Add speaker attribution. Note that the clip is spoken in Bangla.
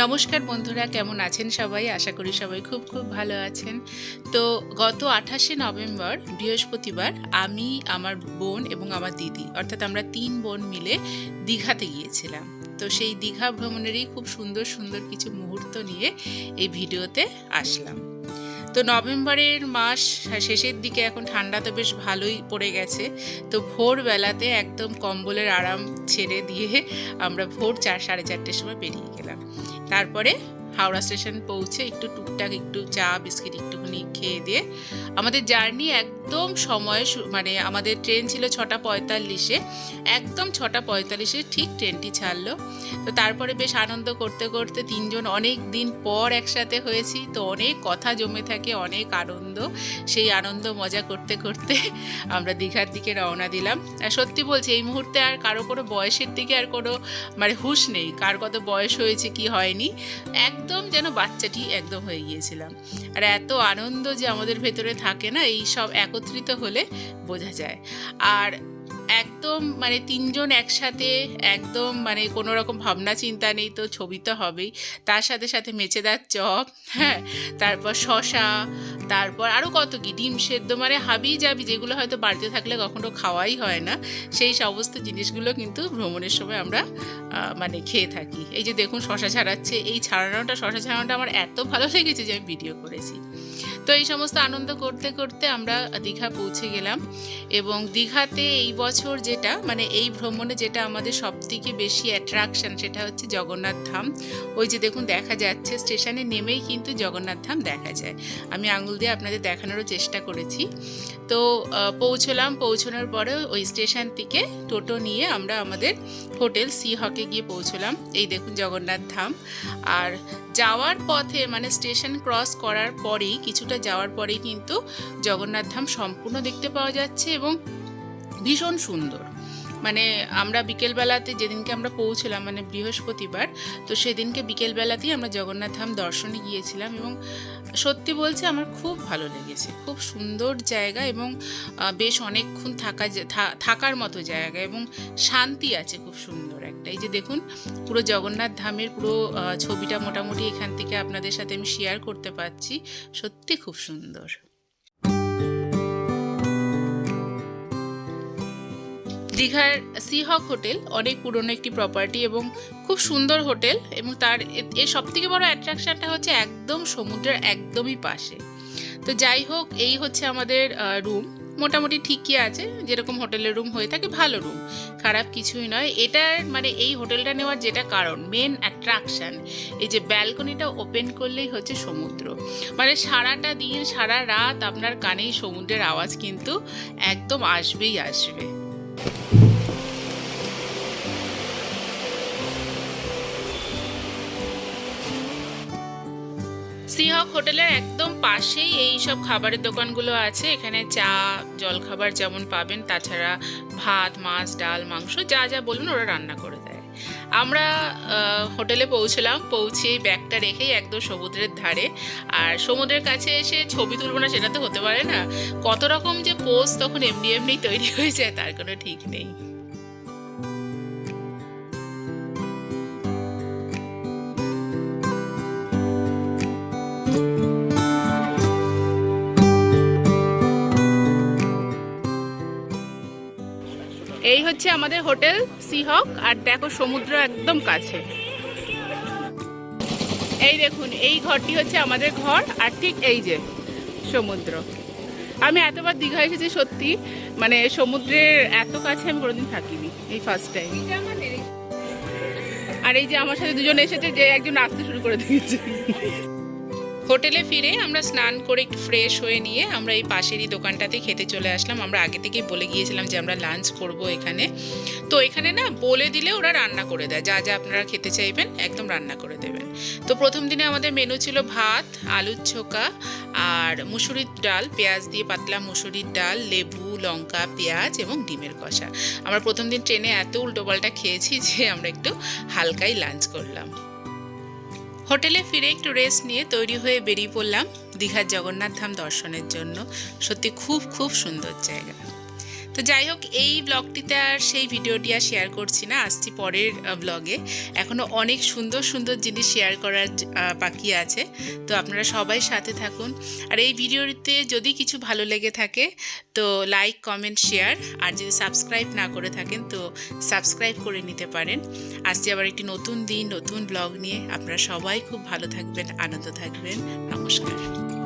Speaker 1: নমস্কার বন্ধুরা, কেমন আছেন সবাই? আশা করি সবাই খুব খুব ভালো আছেন। তো গত আঠাশে নভেম্বর, বৃহস্পতিবার, আমি, আমার বোন এবং আমার দিদি, অর্থাৎ আমরা তিন বোন মিলে দীঘাতে গিয়েছিলাম। তো সেই দীঘা ভ্রমণেরই খুব সুন্দর সুন্দর কিছু মুহূর্ত নিয়ে এই ভিডিওতে আসলাম। তো নভেম্বরের মাস শেষের দিকে এখন ঠান্ডা তো বেশ ভালোই পড়ে গেছে। তো ভোরবেলাতে একদম কম্বলের আরাম ছেড়ে দিয়ে আমরা ভোর চার, সাড়ে চারটের সময় বেরিয়ে গেলাম। তারপরে হাওড়া স্টেশন পৌঁছে একটু টুকটাক একটু চা, বিস্কিট একটুখানি খেয়ে দিয়ে আমাদের জার্নি একদম সময় মানে আমাদের ট্রেন ছিল ছটা পঁয়তাল্লিশে, একদম ছটা পঁয়তাল্লিশে ঠিক ট্রেনটি ছাড়লো। তো তারপরে বেশ আনন্দ করতে করতে তিনজন অনেক দিন পর একসাথে হয়েছি, তো অনেক কথা জমে থাকে, অনেক আনন্দ। সেই আনন্দ মজা করতে করতে আমরা দীঘার দিকে রওনা দিলাম। আর সত্যি বলছি, এই মুহূর্তে আর কারও কোনো বয়সের দিকে আর কোনো মানে হুঁশ নেই। কার কত বয়স হয়েছে কি হয়নি। একদম যেন বাচ্চাটি একদম হয়ে গিয়েছিলাম। আর এত আনন্দ যে আমাদের ভেতরে থাকে না, এই সব একত্রিত হলে বোঝা যায়। আর একদম মানে তিনজন একসাথে একদম মানে কোনো রকম ভাবনা চিন্তা নেই তো ছবি তো হবেই। তার সাথে সাথে মেচেদার চপ হ্যাঁ তারপর শশা, তারপর আরও কত কি, ডিম সেদ্ধ মানে হাবি যাবি যেগুলো হয়তো বাড়িতে থাকলে কখনো খাওয়াই হয় না। সেই সমস্ত জিনিসগুলো কিন্তু ভ্রমণের সময় আমরা মানে খেয়ে থাকি। এই যে দেখুন শশা ছাড়াচ্ছে, এই ছাড়ানোটা, শশা ছাড়ানোটা আমার এত ভালো লেগেছে যে আমি ভিডিও করেছি। তো এই সমস্ত আনন্দ করতে করতে আমরা দীঘা পৌঁছে গেলাম এবং দীঘাতে এই বছর যেটা মানে এই ভ্রমণে যেটা আমাদের সবথেকে বেশি অ্যাট্রাকশন সেটা হচ্ছে জগন্নাথ ধাম। ওই যে দেখুন, দেখা যাচ্ছে স্টেশনে নেমেই কিন্তু জগন্নাথ ধাম দেখা যায়। আমি আঙুল দিয়ে আপনাদের দেখানোরও চেষ্টা করেছি। তো পৌঁছলাম, পৌঁছানোর পরে ওই স্টেশন থেকে টোটো নিয়ে আমরা আমাদের হোটেল সি হকে গিয়ে পৌঁছলাম। এই দেখুন জগন্নাথ ধাম। আর যাওয়ার পথে মানে স্টেশন ক্রস করার পরেই কিছুটা যাওয়ার পরেই কিন্তু জগন্নাথ ধাম সম্পূর্ণ দেখতে পাওয়া যাচ্ছে এবং ভীষণ সুন্দর। মানে আমরা বিকেলবেলাতে যেদিনকে আমরা পৌঁছলাম মানে বৃহস্পতিবার, তো সেদিনকে বিকেলবেলাতেই আমরা জগন্নাথ ধাম দর্শনে গিয়েছিলাম এবং সত্যি বলছে আমার খুব ভালো লেগেছে। খুব সুন্দর জায়গা এবং বেশ অনেকক্ষণ থাকা থাকার মতো জায়গা এবং শান্তি আছে খুব সুন্দর একটা। এই যে দেখুন, পুরো জগন্নাথ ধামের পুরো ছবিটা মোটামুটি এখান থেকে আপনাদের সাথে আমি শেয়ার করতে পারছি। সত্যি খুব সুন্দর। দীঘার সিহক হোটেল অনেক পুরনো একটি প্রপার্টি এবং খুব সুন্দর হোটেল এবং তার এর সব থেকে বড় অ্যাট্রাকশনটা হচ্ছে একদম সমুদ্রের একদমই পাশে। তো যাই হোক, এই হচ্ছে আমাদের রুম মোটামুটি ঠিকই আছে, যেরকম হোটেলের রুম হয়ে থাকে, ভালো রুম খারাপ কিছুই নয়। এটার মানে এই হোটেলটা নেওয়ার যেটা কারণ মেন অ্যাট্রাকশন এই যে ব্যালকনিটা ওপেন করলেই হচ্ছে সমুদ্র। মানে সারাটা দিন, সারা রাত আপনার কানেই সমুদ্রের আওয়াজ কিন্তু একদম আসবেই আসবে। সিহক হোটেলের একদম পাশেই এই সব খাবারের দোকানগুলো আছে। এখানে চা, জলখাবার যেমন পাবেন, তাছাড়া ভাত, মাছ, ডাল, মাংস, যা যা বলুন ওরা রান্না করে। আমরা হোটেলে পৌঁছলাম পৌঁছে ব্যাগটা রেখেই একদম সমুদ্রের ধারে। আর সমুদ্রের কাছে এসে ছবি তুলবো না সেটা তো হতে পারে না। কত রকম যে পোস্ট তখন এমনি এমনি তৈরি হয়ে যায়, তার কোনো ঠিক নেই। এই হচ্ছে আমাদের হোটেল সিহক আর দেখো সমুদ্র একদম কাছে। এই দেখুন, এই ঘরটি হচ্ছে আমাদের ঘর, আর ঠিক এই যে সমুদ্র। আমি এতবার দীঘা এসেছি সত্যি মানে সমুদ্রের এত কাছে আমি কোনোদিন থাকিনি এই ফার্স্ট টাইম আর এই যে আমার সাথে দুজন এসেছে যে একজন আসতে শুরু করে দিয়েছে। হোটেলে ফিরে আমরা স্নান করে একটু ফ্রেশ হয়ে নিয়ে আমরা এই পাশেরই দোকানটাতে খেতে চলে আসলাম। আমরা আগে থেকে বলে গিয়েছিলাম যে আমরা লাঞ্চ করব এখানে। তো এখানে না বলে দিলে ওরা রান্না করে দেয়। যা যা আপনারা খেতে চাইবেন একদম রান্না করে দেবেন। তো প্রথম দিনে আমাদের মেনু ছিল ভাত, আলুর ছোকা আর মুসুরির ডাল, পেঁয়াজ দিয়ে পাতলা মুসুরির ডাল, লেবু, লঙ্কা, পেঁয়াজ এবং ডিমের কষা। আমরা প্রথম দিন ট্রেনে এত উল্টোপাল্টা খেয়েছি যে আমরা একটু হালকাই লাঞ্চ করলাম। হোটেলে ফিরে একটু রেস্ট নিয়ে তৈরি হয়ে বেরিয়ে পড়লাম দীঘার জগন্নাথ ধাম দর্শনের জন্য। সত্যি খুব খুব সুন্দর জায়গা। তো যাই হোক, এই ব্লগটিতে আর সেই ভিডিওটি আর শেয়ার করছি না, আসছি পরের ব্লগে এখনও অনেক সুন্দর সুন্দর জিনিস শেয়ার করার বাকি আছে। তো আপনারা সবাই সাথে থাকুন। আর এই ভিডিওতে যদি কিছু ভালো লেগে থাকে, তো লাইক কমেন্ট শেয়ার আর যদি সাবস্ক্রাইব না করে থাকেন, তো সাবস্ক্রাইব করে নিতে পারেন। আসছি আবার একটি নতুন দিন, নতুন ব্লগ নিয়ে। আপনারা সবাই খুব ভালো থাকবেন, আনন্দ থাকবেন। নমস্কার।